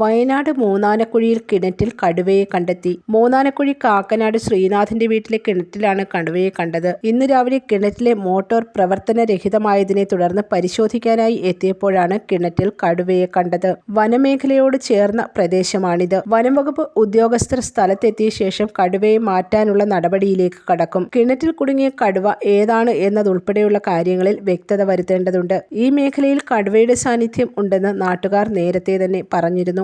വയനാട് മൂന്നാനക്കുഴിയിൽ കിണറ്റിൽ കടുവയെ കണ്ടെത്തി. മൂന്നാനക്കുഴി കാക്കനാട് ശ്രീനാഥിന്റെ വീട്ടിലെ കിണറ്റിലാണ് കടുവയെ കണ്ടത്. ഇന്ന് രാവിലെ കിണറ്റിലെ മോട്ടോർ പ്രവർത്തനരഹിതമായതിനെ തുടർന്ന് പരിശോധിക്കാനായി എത്തിയപ്പോഴാണ് കിണറ്റിൽ കടുവയെ കണ്ടത്. വനമേഖലയോട് ചേർന്ന പ്രദേശമാണിത്. വനംവകുപ്പ് ഉദ്യോഗസ്ഥർ സ്ഥലത്തെത്തിയ ശേഷം കടുവയെ മാറ്റാനുള്ള നടപടിയിലേക്ക് കടക്കും. കിണറ്റിൽ കുടുങ്ങിയ കടുവ ഏതാണ് എന്നതുൾപ്പെടെയുള്ള കാര്യങ്ങളിൽ വ്യക്തത വരുത്തേണ്ടതുണ്ട്. ഈ മേഖലയിൽ കടുവയുടെ സാന്നിധ്യം ഉണ്ടെന്ന് നാട്ടുകാർ നേരത്തെ തന്നെ പറഞ്ഞിരുന്നു.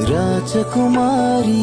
राजकुमारी